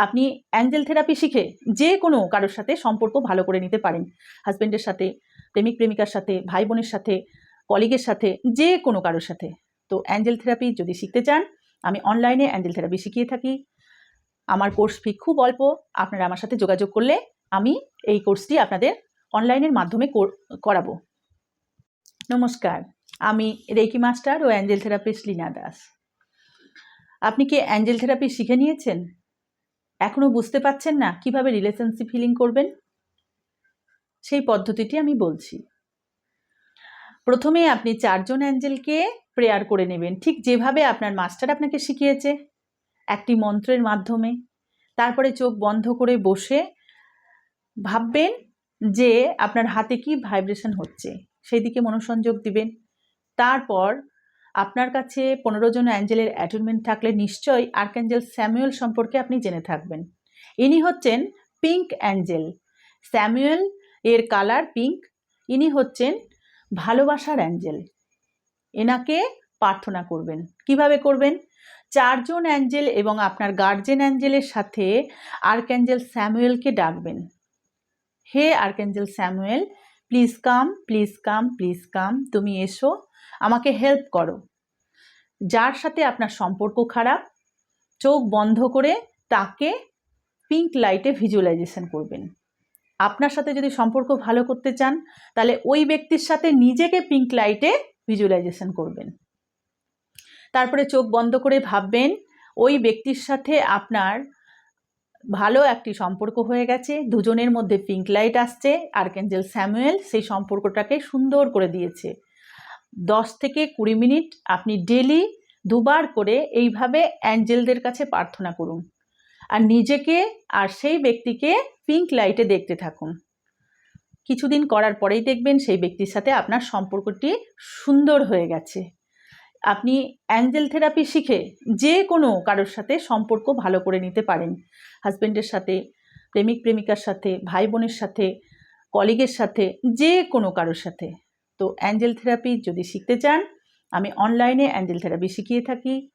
আপনি Angel therapy শিখে যে কোনো কারোর সাথে সম্পর্ক ভালো করে নিতে পারেন। হাজব্যান্ডের সাথে, প্রেমিক প্রেমিকার সাথে, ভাই বোনের সাথে কলিগের সাথে, যে কোনো কারোর সাথে। তো অ্যাঞ্জেল থেরাপি যদি শিখতে চান, আমি অনলাইনে অ্যাঞ্জেল থেরাপি শিখিয়ে থাকি। আমার কোর্স ফি খুব অল্প, আপনারা আমার সাথে যোগাযোগ করলে আমি এই কোর্সটি আপনাদের অনলাইনের মাধ্যমে কর- করাবো। নমস্কার, আমি রেকি মাস্টার ও অ্যাঞ্জেল থেরাপিস্ট লীনা দাস। আপনি কি অ্যাঞ্জেল থেরাপি শিখে নিয়েছেন? এখনও বুঝতে পারছেন না কীভাবে রিলেশনশিপ হিলিং করবেন? সেই পদ্ধতিটি আমি বলছি। প্রথমে আপনি চারজন অ্যাঞ্জেলকে প্রেয়ার করে নেবেন। ঠিক যেভাবে আপনার মাস্টার আপনাকে শিখিয়েছে, একটি মন্ত্রের মাধ্যমে। তারপরে চোখ বন্ধ করে বসে ভাববেন যে আপনার হাতে কি ভাইব্রেশন হচ্ছে। সেই দিকে মনোসংযোগ দিবেন। তারপর আপনার কাছে পনেরো জন অ্যাঞ্জেলের অ্যাটুনমেন্ট থাকলে নিশ্চয়ই আর্কঅ্যাঞ্জেল স্যামুয়েল সম্পর্কে আপনি জেনে থাকবেন। ইনি হচ্ছেন পিঙ্ক অ্যাঞ্জেল। স্যামুয়েল এর কালার পিঙ্ক। ইনি হচ্ছেন ভালোবাসার অ্যাঞ্জেল। এনাকে প্রার্থনা করবেন। কীভাবে করবেন? চারজন অ্যাঞ্জেল এবং আপনার গার্জেন অ্যাঞ্জেলের সাথে আর্কঅ্যাঞ্জেল স্যামুয়েলকে ডাকবেন। হে archangel Samuel please come please come please come তুমি এসো। আমাকে হেল্প করো। যার সাথে আপনার সম্পর্ক খারাপ, চোখ বন্ধ করে তাকে পিঙ্ক লাইটে ভিজুয়ালাইজেশন করবেন। আপনার সাথে যদি সম্পর্ক ভালো করতে চান, তাহলে ওই ব্যক্তির সাথে নিজেকে পিঙ্ক লাইটে ভিজুয়ালাইজেশন করবেন। তারপরে চোখ বন্ধ করে ভাববেন, ওই ব্যক্তির সাথে আপনার ভালো একটি সম্পর্ক হয়ে গেছে। দুজনের মধ্যে পিঙ্ক লাইট আসছে। আর্কেঞ্জেল স্যামুয়েল সেই সম্পর্কটাকে সুন্দর করে দিয়েছে। দশ থেকে কুড়ি মিনিট আপনি ডেলি দুবার করে এইভাবে অ্যাঞ্জেলদের কাছে প্রার্থনা করুন। আর নিজেকে আর সেই ব্যক্তিকে পিঙ্ক লাইটে দেখতে থাকুন। কিছুদিন করার পরেই দেখবেন সেই ব্যক্তির সাথে আপনার সম্পর্কটি সুন্দর হয়ে গেছে। আপনি অ্যাঞ্জেল থেরাপি শিখে যে কোনো কারোর সাথে সম্পর্ক ভালো করে নিতে পারেন। হাজব্যান্ডের সাথে, প্রেমিক প্রেমিকার সাথে, ভাই বোনের সাথে কলিগের সাথে, যে কোনো কারোর সাথে। তো অ্যাঞ্জেল থেরাপি যদি শিখতে চান, আমি অনলাইনে অ্যাঞ্জেল থেরাপি শিখিয়ে থাকি।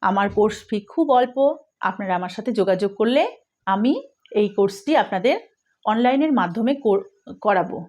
আমার কোর্স ফি খুব অল্প, আপনারা আমার সাথে যোগাযোগ করলে আমি এই কোর্সটি আপনাদের অনলাইনের মাধ্যমে কর- করাবো।